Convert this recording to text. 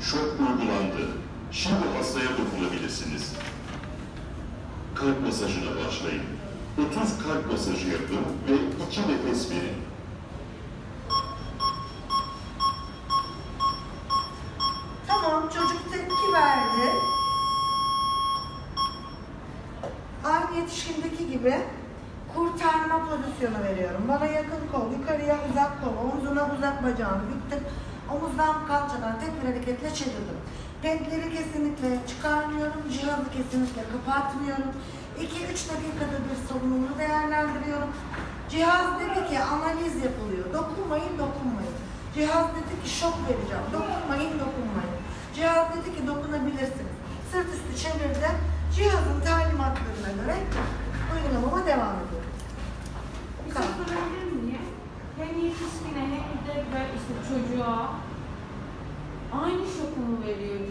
Şok uygulandı. Şimdi hastaya dokunabilirsiniz. Kalp masajına başlayın. 30 kalp masajı yapın ve 2 nefes verin. Tamam çocuk tepki verdi. Aynı yetişkindeki gibi kurtarma pozisyonu veriyorum. Bana yakın kol, yukarıya uzak kol, omzuna uzak bacağını büktüm. Omuzdan kalçadan tek bir hareketle çevirdim. Pedleri kesinlikle çıkarmıyorum, cihazı kesinlikle kapatmıyorum. 2-3 dakikada bir solunumunu değerlendiriyorum. Cihaz dedi ki analiz yapılıyor. Dokunmayın, dokunmayın. Cihaz dedi ki şok vereceğim. Dokunmayın, dokunmayın. Cihaz dedi ki dokunabilirsiniz. Sırt üstü çevirdim. Cihazın talimatlarına göre çocuğa aynı şoku mu veriyoruz?